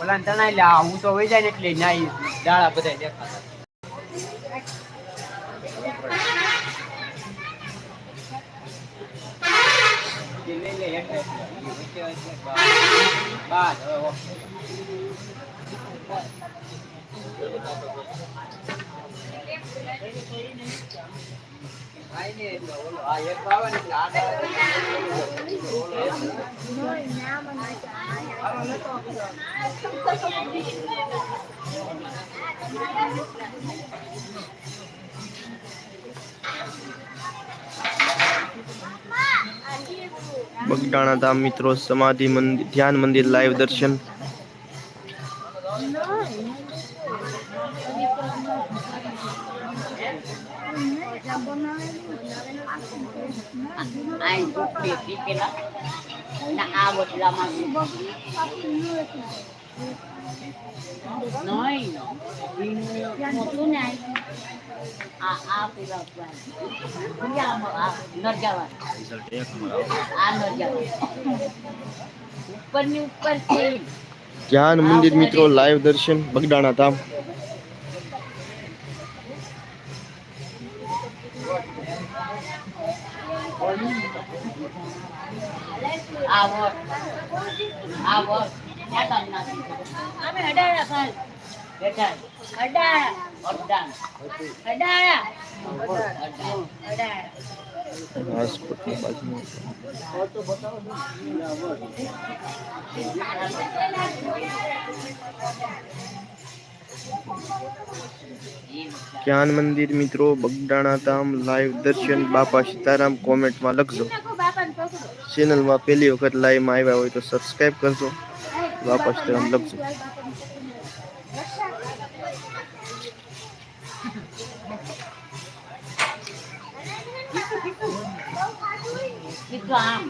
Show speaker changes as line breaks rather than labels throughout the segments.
ઓલા તણાઈ લે હું તો વહી જાય ને એટલે ના ઈ ડાળા બધા દેખાતા લે લે
બગડાણા ધામ મિત્રો સમાધિ મંદિર ધ્યાન મંદિર લાઈવ દર્શન.
આઈ દુખી હતી પેલા ને આ બદલામાં નહીં મોટું ને આ આ પેલા નરજાવા આ નરજાવા ઉપરની ઉપર છે
ધ્યાન મંદિર મિત્રો લાઈવ દર્શન બગડાણા ધામ
આવો આવો ત્યાં કામ નાખી અમે હડાડા ખાલ બેટા હડાડા અડડા હડાડા હડાડા
રાજકોટની બાજુમાં. ધ્યાન મંદિર મિત્રો, બગડાણા ધામ લાઈવ દર્શન, બાપા સીતારામ કોમેન્ટમાં લખજો. ચેનલમાં પહેલી વખત લાઈવમાં આવ્યા હોય તો સબસ્ક્રાઈબ કરજો. બાપા સીતારામ લખજો.
આમ.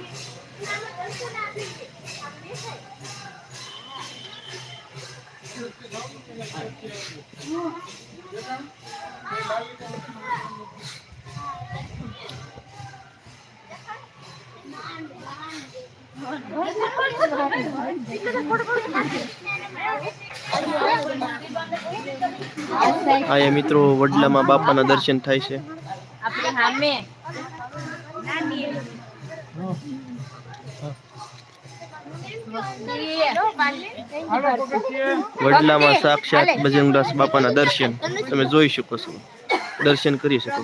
આ મિત્રો વડલામાં બાપાના દર્શન થાય છે.
આપણે સામે
વડલામાં સાક્ષાત બજરંગદાસ બાપાના દર્શન. તમે જોઈ શકો છો. દર્શન કરી શકો.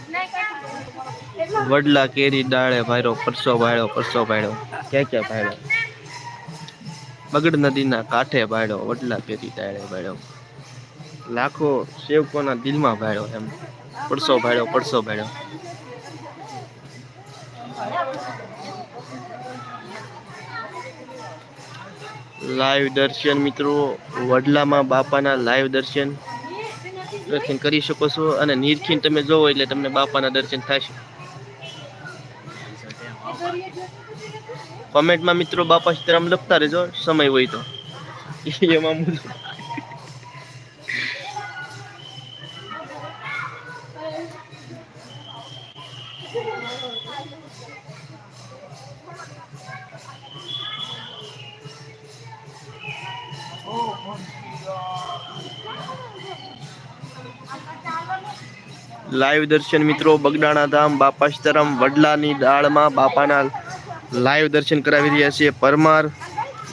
વડલા કેરી ડાળે ભાયરો પરસો ભાડ્યો પરસો ભાડ્યો ક્યાં ક્યાં ભાડ્યો બગડ નદીના કાંઠે ભાડ્યો વડલા કેરી ડાળે ભાડ્યો લાખો સેવકોના દિલમાં ભાડ્યો એમ. પરસો ભાડ્યો પરસો ભાડ્યો લાઈવ દર્શન મિત્રો, વડલામાં બાપાના લાઈવ દર્શન. દર્શન કરી શકો છો અને નિરખીન તમે જોવો એટલે તમને બાપાના દર્શન થશે. કોમેન્ટમાં મિત્રો બાપા સીતારામ લખતા રહેજો, સમય હોય તો. એમાં મું લાઈવ દર્શન મિત્રો બગડાણા ધામ બાપા સીતારામ વડલાની દાળમાં બાપાના લાઈવ દર્શન કરાવી રહ્યા છે પરમાર,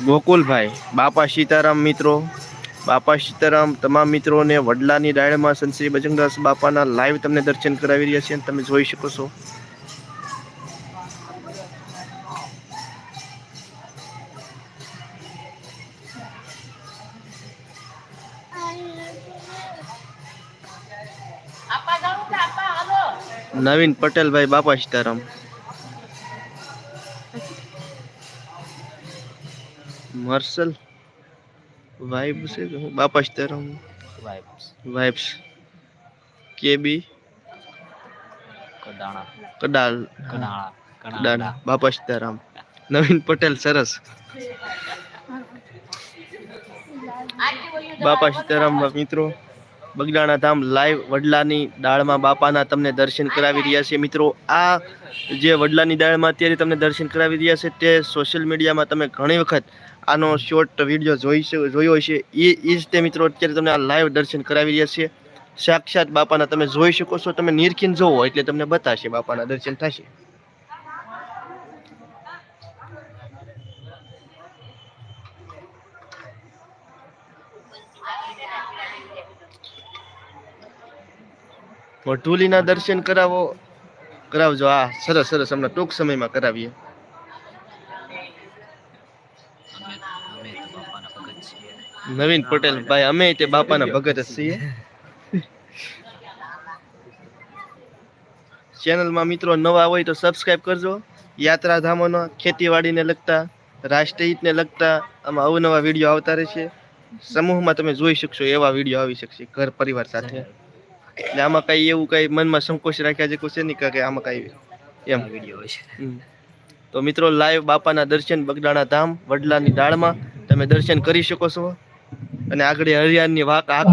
ગોકુલભાઈ, બાપા સીતારામ મિત્રો, બાપા સીતારામ તમામ મિત્રોને વડલાની ડાળમાં સંશ્રી બજરંગદાસ બાપાના લાઈવ તમને દર્શન કરાવી રહ્યા છે તમે જોઈ શકો છો. નવીન પટેલભાઈ બાપા સીતારામ. મર્સલ વાઇબ છે કે હું બાપા સીતારામ. વાઇબ્સ. કેબી.
કડાણા.
કડાલ.
કડાણા.
કડાલ. બાપા સીતારામ. નવીન પટેલ સરસ. બાપા સીતારામ મિત્રો. બગડાણા ધામ લાઈવ વડલાની દાળમાં બાપાના તમને દર્શન કરાવી રહ્યા છે. મિત્રો, આ જે વડલાની દાળમાં અત્યારે તમને દર્શન કરાવી રહ્યા છે તે સોશિયલ મીડિયામાં તમે ઘણી વખત આનો શોર્ટ વીડિયો જોઈ જોયો હશે. એ એ જ તે મિત્રો અત્યારે તમને આ લાઈવ દર્શન કરાવી રહ્યા છે. સાક્ષાત બાપાના તમે જોઈ શકો છો, તમે નિરખીન જોવો એટલે તમને બતાશે બાપાના દર્શન થશે. વઢુલીના દર્શન કરાવો, કરાવજો. આ સરસ સરસ હમણાં ટૂંક સમયમાં કરાવીએ. નવીન પટેલ, ભાઈ, અમે તે બાપાના ભગત છીએ. ચેનલમાં મિત્રો નવા હોય તો સબસ્ક્રાઈબ કરજો. યાત્રાધામોનો ખેતીવાડીને લગતા, રાષ્ટ્રહિતને લગતા આમાં અવનવા વીડિયો આવતા રહેશે. સમૂહમાં તમે જોઈ શકશો એવા વીડિયો આવી શકશે ઘર પરિવાર સાથે. એટલે આમાં કઈ એવું કઈ મનમાં સંકોચ રાખ્યા જેવું છે નહીં કે આમાં કઈ એમ. હમ. તો મિત્રો લાઈવ બાપાના દર્શન બગડાણા ધામ વડલાની ડાળમાં તમે દર્શન કરી શકો છો. અને આગળ હરિયાણની વાક આંખ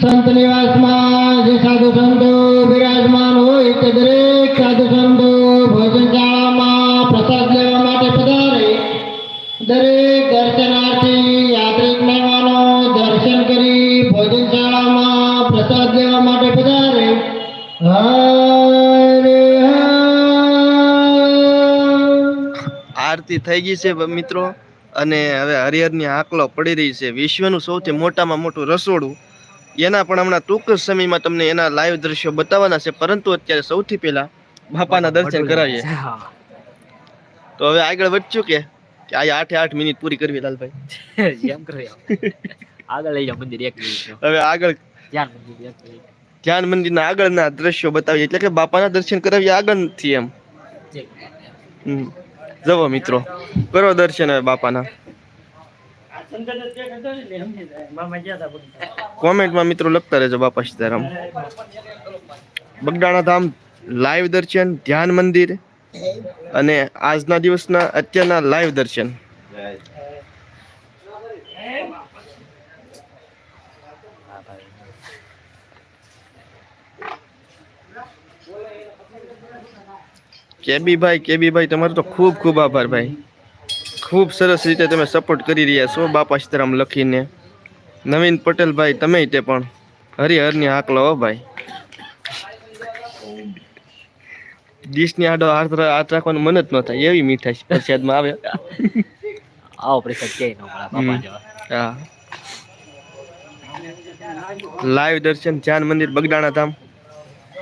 સંત નિવાસમાં જે સાધુ સંતો બિરાજમાન હોય તે દરેક સાધુ સંતો ભોજનશાળામાં પ્રસાદ લેવા માટે પધારે. દરેક દર્શનાર્થી યાત્રિક મહેમાનો દર્શન કરી ભોજનશાળામાં પ્રસાદ લેવા માટે પધારે.
આરતી થઈ ગઈ છે મિત્રો. અને હવે હરિહરની આકલો પડી રહી છે. વિશ્વનું સૌથી મોટામાં મોટું રસોડું. એના પણ હમણાં ટૂંક સમયમાં તમને એના લાઈવ દ્રશ્યો બતાવવાના છે. પરંતુ અત્યારે સૌથી પહેલા બાપાના દર્શન કરાવીએ. તો હવે આગળ વધશું કે? કે આ આઠે આઠ મિનિટ પૂરી કરવી લાલભાઈ.
એમ કરે આગળ લઈ જાઓ મંદિર એક મિનિટ
હવે આગળ
ધ્યાન મંદિર એક મિનિટ.
ધ્યાન મંદિરના આગળના દ્રશ્યો બતાવીએ એટલે કે બાપાના દર્શન કરાવીએ આગળથી એમ. જવો મિત્રો કરો દર્શન હવે બાપાના. કોમેન્ટમાં મિત્રો લખતા રહેજો બાપા સીતારામ. બગડાણા ધામ લાઈવ દર્શન ધ્યાન મંદિર અને આજના દિવસના અત્યારના લાઈવ દર્શન. કેબી ભાઈ કેબી ભાઈ તમારો તો ખૂબ ખૂબ આભાર ભાઈ. ખૂબ સરસ રીતે તમે સપોર્ટ કરી રહ્યા છો બાપા સીતારામ લખીને. નવીન પટેલ ભાઈ તમે તે પણ. હરિહરની હાકલો હો ભાઈ. ડીશની આડો હાથ હાથ રાખવાનું મન જ ન થાય. એવી મીઠાઈ પ્રસાદમાં આવે.
આવો પ્રસાદ
હા. લાઈવ દર્શન ધ્યાન મંદિર બગડાણા ધામ.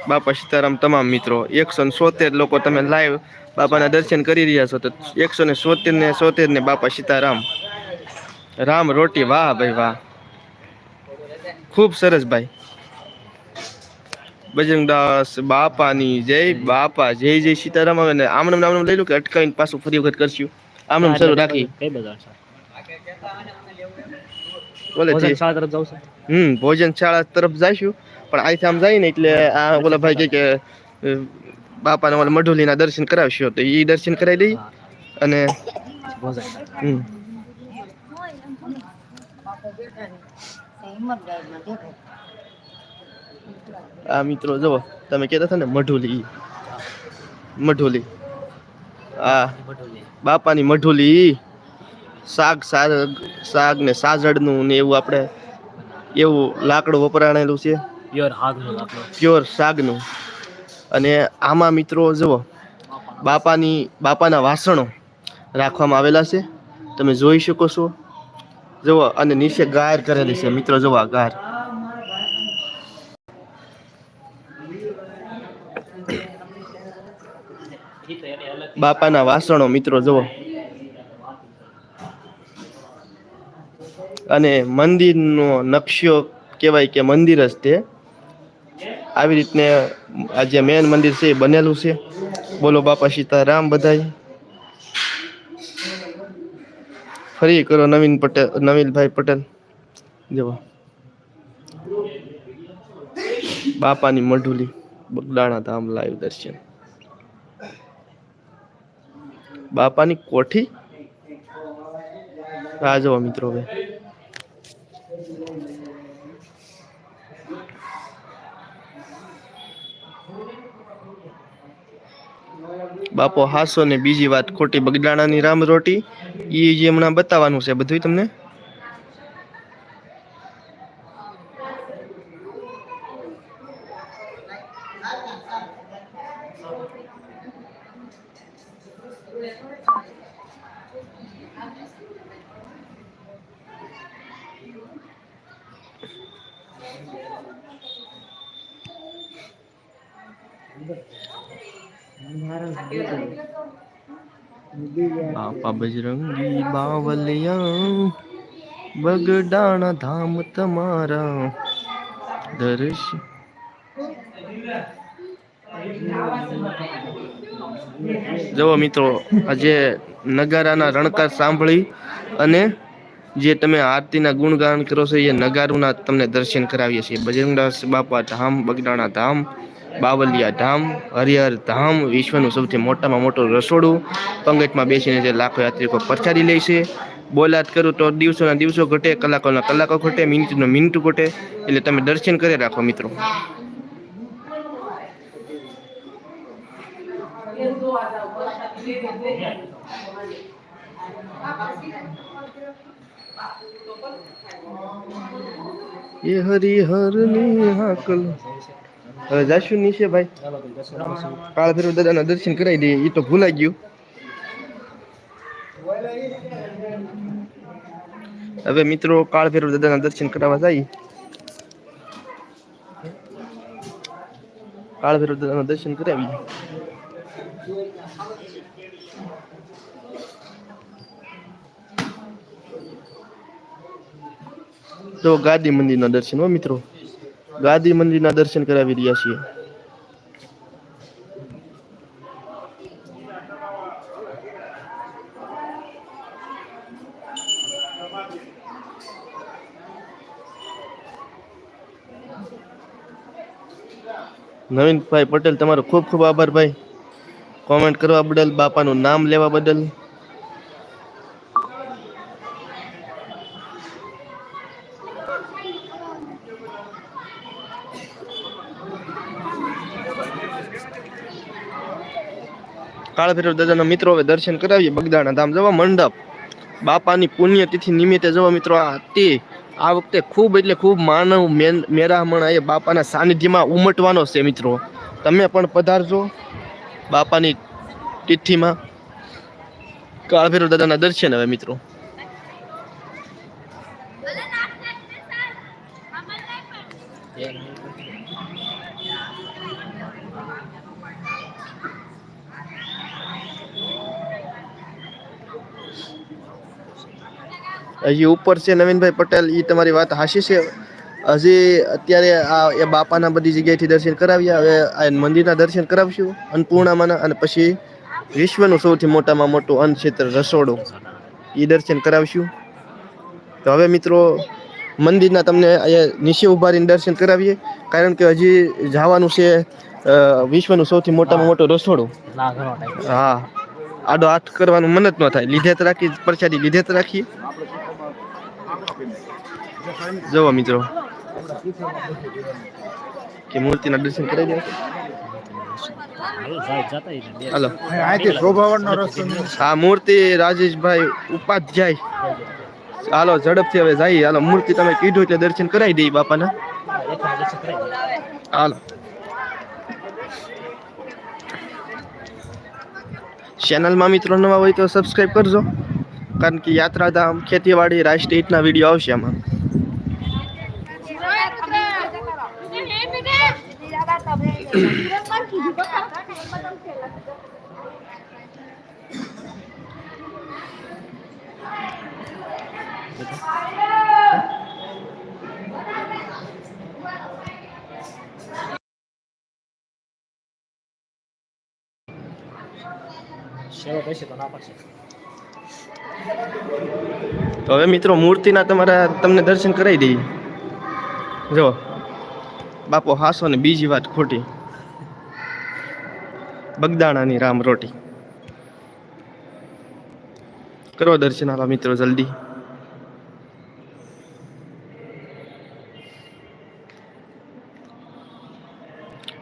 બાપા સીતારામ તમામ મિત્રો એકસો ને સોતેર લોકો તમે લાઈવ બાપાના દર્શન કરી રહ્યા છો. તો એકસો ને સોતેર ને સોતેર ને બાપા સીતારામ. રામ રોટી વાહ ભાઈ વાહ. ખૂબ સરસ ભાઈ. બજરંગદાસ બાપાની જય બાપા જય જય સીતારામ આવે ને આમણમ ને લઈ લો કે અટકાવીને પાછું ફરી વખત કરશું. આમણમ શરૂ રાખી
કઈ બધા
બોલે
છો?
હમ ભોજન શાળા તરફ જઈશું. પણ અહીંથી આમ જાય ને એટલે આ ઓલા ભાઈ કે બાપાના ઓલા મઢોલીના દર્શન કરાવશો તો એ દર્શન કરાવી દઈ અને
ભોજન.
હમ. આ મિત્રો જુઓ તમે કહેતા હતા ને મઢુલી. મઢુલી. આ બાપાની મઢુલી. શાક સાગ શાક ને સાજડનું ને એવું આપણે એવું લાકડું વપરાણેલું છે.
પ્યોર હાગનો
પ્યોર શાકનું અને આમાં મિત્રો જુઓ બાપાની બાપાના વાસણો રાખવામાં આવેલા છે. તમે જોઈ શકો છો. જુઓ અને નીચે ગાર કરેલી છે. મિત્રો જુઓ આ બાપાના વાસણો, મિત્રો, જુઓ. અને મંદિરનો નકશો કહેવાય કે મંદિર જ તે. આવી રીતને આ જે મેન મંદિર છે એ બનેલું છે. બોલો બાપા સીતારામ બધાય. ફરી કરો નવીન પટેલ, નવીનભાઈ પટેલ. જુઓ. બાપાની મઢુલી, બગદાણા ધામ લાઈવ દર્શન. બાપાની કોઠી? આ જવા મિત્રો હવે. બાપો હાસો ને બીજી વાત ખોટી. બગદાણાની રામ રોટી એ જે હમણાં બતાવવાનું છે બધું તમને બાપા બજરંગી બાવલિયા બગડાણા ધામ તમારા દર્શ જુઓ મિત્રો, આજે નગારાના રણકાર સાંભળી અને જે તમે આરતીના ગુણગાન કરો છો, એ નગારુના તમને દર્શન કરાવીએ છીએ. બજરંગદાસ બાપા ધામ, બગડાણા ધામ, બાવલિયા ધામ, હરિહર ધામ, વિશ્વનું સૌથી મોટામાં મોટું રસોડું પંગટમાં બેસીને જે લાખો યાત્રિકો પરચારી લે છે. બોલાત કરું તો દિવસોના દિવસો ઘટે, કલાકોના કલાકો ઘટે, મિનિટનો મિનિટ ઘટે. એટલે તમે દર્શન કરી રાખો મિત્રો. એ હરિહરની હાકલ હવે જાશું નીચે ભાઈ. કાળ ભૈરવ દાદાના દર્શન કરાવી દઈએ. એ તો ભૂલાઈ ગયું. હવે મિત્રો કાળ ભેરવ દાદાના દર્શન કરાવવા જાય. કાળ ભૈરવ દાદાના દર્શન કરાવી. તો ગાદી મંદિરના દર્શન હો મિત્રો. ગાદી મંદિરના દર્શન કરાવી રહ્યા છીએ. નવીનભાઈ પટેલ, તમારો ખૂબ ખૂબ આભાર ભાઈ. કોમેન્ટ કરવા બદલ, બાપાનું નામ લેવા બદલ. કાળભૈરવ દાદાના મિત્રો હવે દર્શન કરાવીએ. બગદાણા ધામ જવા મંડપ. બાપાની પુણ્યતિથિ નિમિત્તે જવા મિત્રો આ તે આ વખતે ખૂબ એટલે ખૂબ માનવ મેન- મેરામણ એ બાપાના સાનિધ્યમાં ઉમટવાનો છે મિત્રો. તમે પણ પધારજો બાપાની તિથિમાં. કાળભૈરવ દાદાના દર્શન હવે મિત્રો. હજી ઉપર છે નવીનભાઈ પટેલ એ તમારી વાત હાશી છે. હજી અત્યારે આ એ બાપાના બધી જગ્યાએથી દર્શન કરાવ્યા. હવે આ મંદિરના દર્શન કરાવશું અન્નપૂર્ણામાંના અને પછી વિશ્વનું સૌથી મોટામાં મોટું અન્ન ક્ષેત્ર રસોડું. એ દર્શન કરાવશું. તો હવે મિત્રો મંદિરના તમને અહીંયા નીચે ઊભા રહીને દર્શન કરાવીએ. કારણ કે હજી જવાનું છે વિશ્વનું સૌથી મોટામાં મોટું રસોડું. હા. આડો હાથ કરવાનું મન જ ન થાય. લીધે જ રાખી પ્રસાદી લીધે જ રાખીએ જુઓ મિત્રો કે મૂર્તિના દર્શન કરાવી દે હાલો
અહીંથી શોભાવનનો રસ્તો
આ મૂર્તિ રાજેશભાઈ ઉપાધ્યાય હાલો ઝડપથી હવે જઈએ હાલો મૂર્તિ તમે કીધું એટલે દર્શન કરાવી દઈએ બાપાના હાલો ચેનલમાં મિત્રો નવા હોય તો સબસ્ક્રાઈબ કરજો કારણ કે યાત્રાધામ ખેતીવાડી રાષ્ટ્રીય હિતના વીડિયો આવશે આમાં તો હવે મિત્રો મૂર્તિના તમારા તમને દર્શન કરાવી દઈએ. જો બાપો હાસો ને બીજી વાત ખોટી. બગદાણાની રામ રોટી. કરો દર્શન આવા મિત્રો જલ્દી.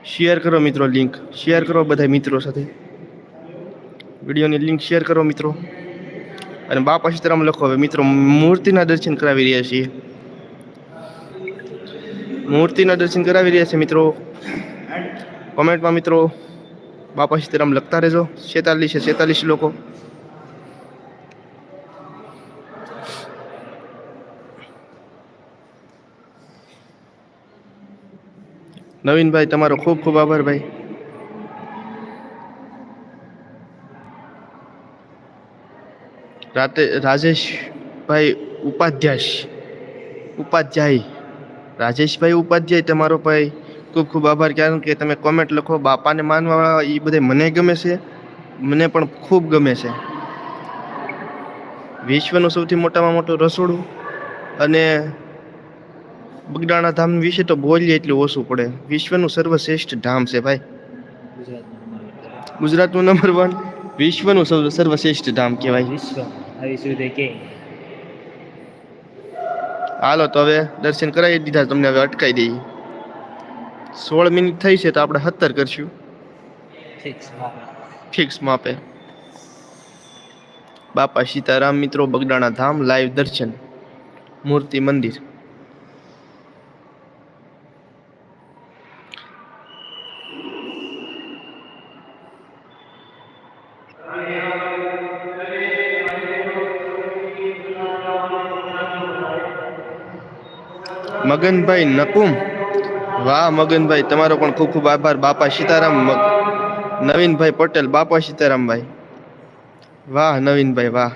શેર કરો મિત્રો લિંક. શેર કરો બધા મિત્રો સાથે. વિડીયોની લિંક શેર કરો મિત્રો. અને બાપા સીતારામ લખો હવે. મિત્રો, મૂર્તિના દર્શન કરાવી રહ્યા છીએ. મૂર્તિના દર્શન કરાવી રહ્યા છે મિત્રો. કોમેન્ટમાં મિત્રો. બાપા સીતારામ લખતા રહેજો. છેતાલીસ છેતાલીસ લોકો. નવીનભાઈ, તમારો ખૂબ ખૂબ આભાર ભાઈ. રાતે, રાજેશભાઈ ઉપાધ્યાય. ઉપાધ્યાય. રાજેશભાઈ ઉપાધ્યાય તમારો ભાઈ. ખૂબ ખૂબ આભાર. કારણ કે તમે કોમેન્ટ લખો, બાપાને માનવાવાળા એ બધે મને ગમે છે. મને પણ ખૂબ ગમે છે. વિશ્વનું સૌથી મોટામાં મોટું રસોડું અને બગડાણા ધામ વિશે તો બોલીએ એટલું ઓછું પડે. વિશ્વનું સર્વશ્રેષ્ઠ ધામ છે ભાઈ. ગુજરાતનું નંબર વન વિશ્વનું સર્વ, સર્વશ્રેષ્ઠ ધામ કહેવાય. હાલો, તો હવે દર્શન કરાવી દીધા, તમને હવે અટકાઈ દઈએ. સોળ મિનિટ થઈ છે તો આપણે સત્તર કરશું.
ફિક્સ
ફિક્સ માપે. બાપા સીતારામ મિત્રો બગડાણા ધામ લાઈવ દર્શન મૂર્તિ મંદિર. મગનભાઈ નકુમ વાહ, મગનભાઈ, તમારો પણ ખૂબ ખૂબ આભાર. બાપા સીતારામ નવીનભાઈ પટેલ, બાપા સીતારામભાઈ. વાહ, નવીનભાઈ, વાહ.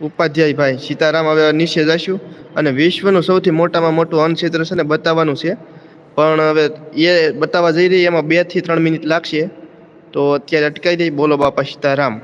ઉપાધ્યાયભાઈ સીતારામ હવે નીચે જશું અને વિશ્વનું સૌથી મોટામાં મોટું અન્નક્ષેત્ર છે ને બતાવવાનું છે. પણ હવે એ બતાવવા જઈ રહી, એમાં બેથી ત્રણ મિનિટ લાગશે. તો અત્યારે અટકાઈ દઈ. બોલો બાપા સીતારામ.